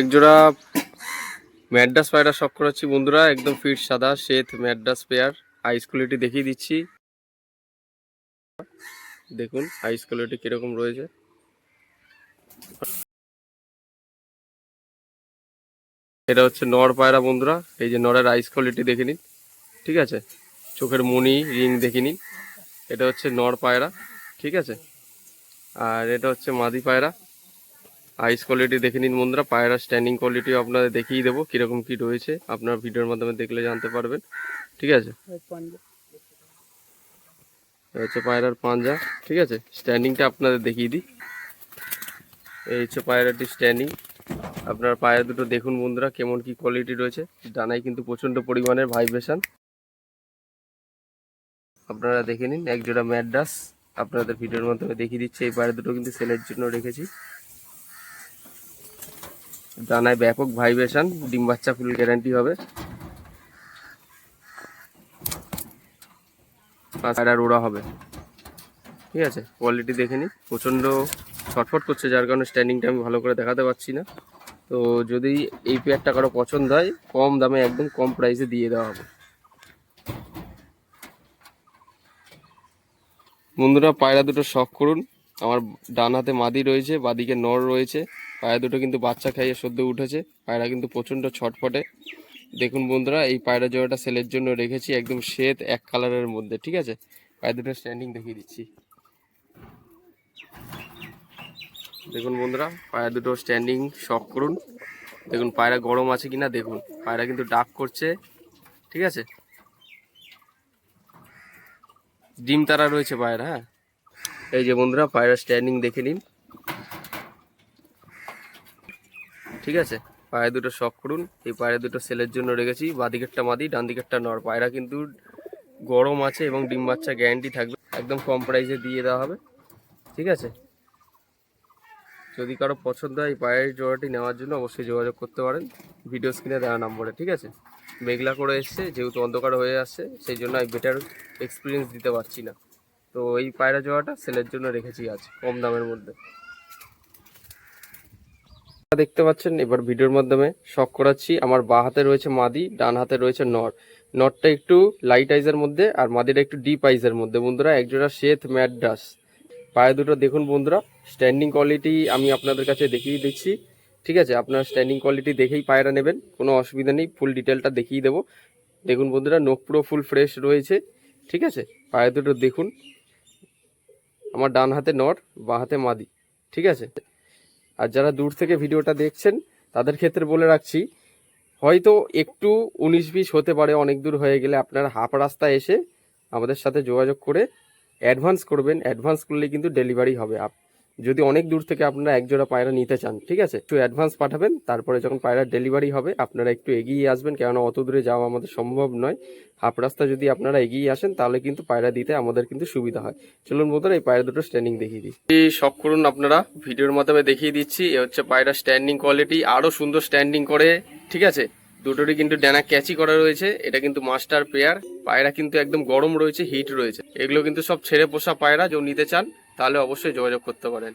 একজোড়া ম্যাড্রাস পায়রা শখ করাচ্ছি বন্ধুরা, একদম ফিট, সাদা, শ্বেত ম্যাড্রাস পেয়ার। আইস কোয়ালিটি দেখিয়ে দিচ্ছি। দেখুন আইস কোয়ালিটি কীরকম রয়েছে। এটা হচ্ছে নর পায়রা বন্ধুরা, এই যে নরের আইস কোয়ালিটি দেখে নিন, ঠিক আছে? চোখের মনি, রিং দেখে নিন, এটা হচ্ছে নর পায়রা, ঠিক আছে? আর এটা হচ্ছে মাদি পায়রা। আইস কোয়ালিটি দেখে নিন বন্ধুরা। পায়রা স্ট্যান্ডিং কোয়ালিটি আপনাদের দেখিয়ে দেবো কীরকম কী রয়েছে। আপনার ভিডিওর মাধ্যমে দেখলে জানতে পারবেন। ঠিক আছে? হচ্ছে পায়রার পাঞ্জা। ঠিক আছে? স্ট্যান্ডিংটা আপনাদের দেখিয়ে দিই। এই হচ্ছে পায়রাটি স্ট্যান্ডিং আপনার পায়রা দুটো দেখুন বন্ধুরা কেমন কি কোয়ালিটি রয়েছে। ডানায় কিন্তু প্রচণ্ড পরিমাণের ভাইব্রেশন আপনারা দেখে নিন এক জোড়া ম্যাড্রাস। আপনাদের ভিডিওর মাধ্যমে দেখিয়ে দিচ্ছি এই পায়রা দুটো কিন্তু সেলের জন্য রেখেছি। ডানায় ব্যাপক ভাইব্রেশন, ডিম বাচ্চা ফুল গ্যারান্টি হবে। পায়রার ওড়া হবে। ঠিক আছে কোয়ালিটি দেখে নিন প্রচণ্ড ছটফট করছে, যার কারণে স্ট্যান্ডিংটা আমি ভালো করে দেখাতে পারছি না। তো যদি এই পেয়ারটা কারও পছন্দ হয়, কম দামে, একদম কম প্রাইসে দিয়ে দেওয়া হবে। বন্ধুরা, পায়রা দুটো শখ করুন। আমার ডান হাতে মাদি রয়েছে, বাদিকে নর রয়েছে। পায়রা দুটো কিন্তু বাচ্চা খাইয়ে সদ্য উঠেছে। পায়রা কিন্তু প্রচণ্ড ছটফটে। দেখুন বন্ধুরা, এই পায়রা জোড়াটা সেলের জন্য রেখেছি একদম শ্বেত, এক কালারের মধ্যে, ঠিক আছে? পায়রা দুটো স্ট্যান্ডিং দেখিয়ে দিচ্ছি। দেখুন বন্ধুরা পায়রা দুটো স্ট্যান্ডিং শখ করুন। দেখুন পায়রা গরম আছে কিনা, দেখুন। পায়রা কিন্তু ডাক করছে, ঠিক আছে? ডিম তারা রয়েছে পায়রা হ্যাঁ? এই যে বন্ধুরা, পায়রা স্ট্যান্ডিং দেখে নিন। ঠিক আছে? পায়ে দুটো শখ করুন। এই পায়রা দুটো সেলের জন্য রেখেছি। বাদিকেরটা মাদি ডান দিকেরটা নর। পায়রা কিন্তু গরম আছে এবং ডিম বাচ্চা গ্যারান্টি থাকবে। একদম কম প্রাইসে দিয়ে দেওয়া হবে। ঠিক আছে? যদি কারও পছন্দ হয় এই পায়ের জোড়াটি নেওয়ার জন্য অবশ্যই যোগাযোগ করতে পারেন। ভিডিও স্ক্রিনে দেওয়া নম্বরে। ঠিক আছে? মেঘলা করে এসছে, যেহেতু অন্ধকার হয়ে আসছে, সেই জন্য আমি বেটার এক্সপিরিয়েন্স দিতে পারছি না। তো এই পায়রা জোড়াটা সেলের জন্য রেখেছি আজ, কম দামের মধ্যে। দেখতে পাচ্ছেন, এবার ভিডিওর মাধ্যমে শখ করাচ্ছি। আমার বা হাতে রয়েছে মাদি, ডান হাতে রয়েছে নর। নরটা একটু লাইট আইজের মধ্যে আর মাদিটা একটু ডিপ আইজের মধ্যে। বন্ধুরা একজোড়া শ্বেত ম্যাড্রাস পায়ে দুটো দেখুন বন্ধুরা স্ট্যান্ডিং কোয়ালিটি আমি আপনাদের কাছে দেখিয়ে দিচ্ছি। ঠিক আছে, আপনার স্ট্যান্ডিং কোয়ালিটি দেখেই পায়রা নেবেন, কোনো অসুবিধা নেই ফুল ডিটেলটা দেখিয়ে দেবো। দেখুন বন্ধুরা, নখ পুরো ফুল ফ্রেশ রয়েছে। ঠিক আছে, পায়ে দুটো দেখুন। আমার ডান হাতে নর, বাঁ হাতে মাদি, ঠিক আছে? আর যারা দূর থেকে ভিডিওটা দেখছেন, তাদের ক্ষেত্রে বলে রাখছি, হয়তো একটু উনিশ বিশ হতে পারে, অনেক দূর হয়ে গেলে আপনারা হাফ রাস্তা এসে আমাদের সাথে যোগাযোগ করে অ্যাডভান্স করবেন। অ্যাডভান্স করলে কিন্তু ডেলিভারি হবে। আপ যদি অনেক দূর থেকে আপনারা এক জোড়া পায়রা নিতে চান, ঠিক আছে? একটু অ্যাডভান্স পাঠাবেন, তারপরে যখন পায়রা ডেলিভারি হবে, আপনারা একটু এগিয়ে আসবেন, কেননা অত দূরে যাওয়া আমাদের সম্ভব নয়। হাফ রাস্তা যদি আপনারা এগিয়ে আসেন, তাহলে কিন্তু পায়রা দিতে আমাদের কিন্তু সুবিধা হয়। চলুন বন্ধুরা, এই পায়রা দুটো স্ট্যান্ডিং দেখিয়ে দিই। এই শখ করুন আপনারা ভিডিওর মাধ্যমে দেখিয়ে দিচ্ছি, এ হচ্ছে পায়রা স্ট্যান্ডিং কোয়ালিটি আরও সুন্দর স্ট্যান্ডিং করে, ঠিক আছে? দুটোরই কিন্তু ডানা ক্যাচি করা রয়েছে, এটা কিন্তু মাস্টার পেয়ার পায়রা কিন্তু একদম গরম রয়েছে হিট রয়েছে। এগুলো কিন্তু সব ছেড়ে পোষা পায়রা কেউ নিতে চান তাহলে অবশ্যই যোগাযোগ করতে পারেন।